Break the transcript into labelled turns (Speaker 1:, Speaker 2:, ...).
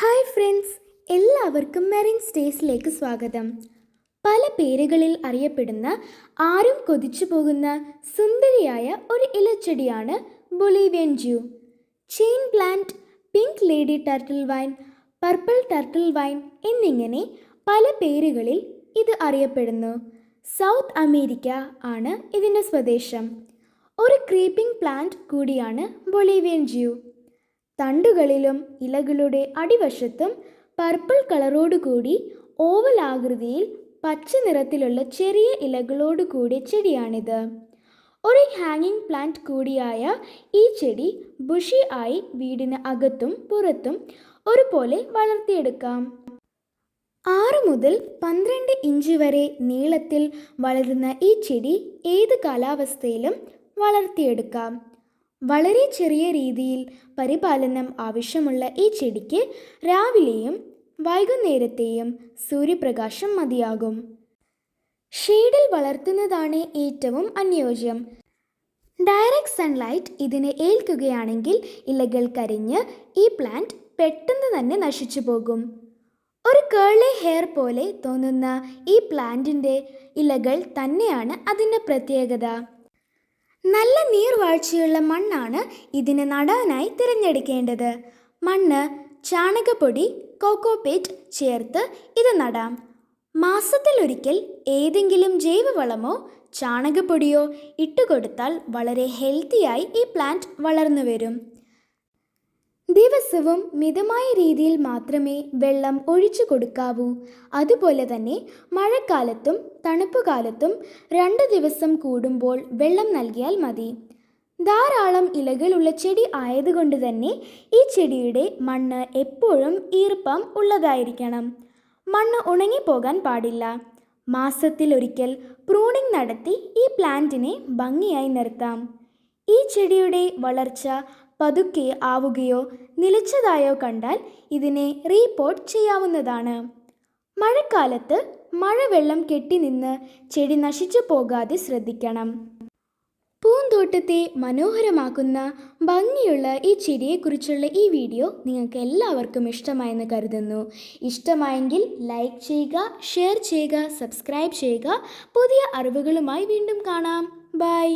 Speaker 1: Hi friends എല്ലാവർക്കും മെറിൻ സ്റ്റേസിലേക്ക് സ്വാഗതം. പല പേരുകളിൽ അറിയപ്പെടുന്ന ആരും കൊതിച്ചു പോകുന്ന സുന്ദരിയായ ഒരു ഇലച്ചെടിയാണ് Bolivian Jew. Chain plant pink lady turtle vine purple turtle vine എന്നിങ്ങനെ പല പേരുകളിൽ ഇത് അറിയപ്പെടുന്നു. സൗത്ത് അമേരിക്ക ആണ് ഇതിന്റെ സ്വദേശം. ഒരു ക്രീപ്പിംഗ് പ്ലാന്റ് കൂടിയാണ് ബൊളീവിയൻ ജ്യൂ. തണ്ടുകളിലും ഇലകളുടെ അടിവശത്തും പർപ്പിൾ കളറോടുകൂടി ഓവൽ ആകൃതിയിൽ പച്ച നിറത്തിലുള്ള ചെറിയ ഇലകളോട് കൂടിയ ചെടിയാണിത്. ഒരു ഹാങ്ങിങ് പ്ലാന്റ് കൂടിയായ ഈ ചെടി ബുഷി ആയി വീടിന് അകത്തും പുറത്തും ഒരുപോലെ വളർത്തിയെടുക്കാം. ആറ് മുതൽ പന്ത്രണ്ട് ഇഞ്ച് വരെ നീളത്തിൽ വളരുന്ന ഈ ചെടി ഏത് കാലാവസ്ഥയിലും വളർത്തിയെടുക്കാം. വളരെ ചെറിയ രീതിയിൽ പരിപാലനം ആവശ്യമുള്ള ഈ ചെടിക്ക് രാവിലെയും വൈകുന്നേരത്തെയും സൂര്യപ്രകാശം മതിയാകും. ഷെയ്ഡിൽ വളർത്തുന്നതാണ് ഏറ്റവും അനുയോജ്യം. ഡയറക്റ്റ് സൺലൈറ്റ് ഇതിനെ ഏൽക്കുകയാണെങ്കിൽ ഇലകൾ കരിഞ്ഞ് ഈ പ്ലാന്റ് പെട്ടെന്ന് തന്നെ നശിച്ചു പോകും. ഒരു കേളി ഹെയർ പോലെ തോന്നുന്ന ഈ പ്ലാന്റിന്റെ ഇലകൾ തന്നെയാണ് അതിന്റെ പ്രത്യേകത. നല്ല നീർവാഴ്ചയുള്ള മണ്ണാണ് ഇതിന് നടാനായി തിരഞ്ഞെടുക്കേണ്ടത്. മണ്ണ് ചാണകപ്പൊടി കോക്കോപേറ്റ് ചേർത്ത് ഇത് നടാം. മാസത്തിലൊരിക്കൽ ഏതെങ്കിലും ജൈവവളമോ ചാണകപ്പൊടിയോ ഇട്ടുകൊടുത്താൽ വളരെ ഹെൽത്തിയായി ഈ പ്ലാന്റ് വളർന്നു വരും ദിവസവും മിതമായ രീതിയിൽ മാത്രമേ വെള്ളം ഒഴിച്ചു കൊടുക്കാവൂ. അതുപോലെ തന്നെ മഴക്കാലത്തും തണുപ്പുകാലത്തും രണ്ട് ദിവസം കൂടുമ്പോൾ വെള്ളം നൽകിയാൽ മതി. ധാരാളം ഇലകളുള്ള ചെടി ആയതുകൊണ്ട് തന്നെ ഈ ചെടിയുടെ മണ്ണ് എപ്പോഴും ഈർപ്പം ഉള്ളതായിരിക്കണം. മണ്ണ് ഉണങ്ങിപ്പോകാൻ പാടില്ല. മാസത്തിലൊരിക്കൽ പ്രൂണിംഗ് നടത്തി ഈ പ്ലാന്റിനെ ഭംഗിയായി നിർത്താം. ഈ ചെടിയുടെ വളർച്ച പതുക്കെ ആവുകയോ നിലച്ചതായോ കണ്ടാൽ ഇതിനെ റീപോർട്ട് ചെയ്യാവുന്നതാണ്. മഴക്കാലത്ത് മഴവെള്ളം കെട്ടിനിന്ന് ചെടി നശിച്ചു പോകാതെ ശ്രദ്ധിക്കണം. പൂന്തോട്ടത്തെ മനോഹരമാക്കുന്ന ഭംഗിയുള്ള ഈ ചെടിയെക്കുറിച്ചുള്ള ഈ വീഡിയോ നിങ്ങൾക്ക് എല്ലാവർക്കും ഇഷ്ടമായെന്ന് കരുതുന്നു. ഇഷ്ടമായെങ്കിൽ ലൈക്ക് ചെയ്യുക ഷെയർ ചെയ്യുക സബ്സ്ക്രൈബ് ചെയ്യുക. പുതിയ അറിവുകളുമായി വീണ്ടും കാണാം. ബൈ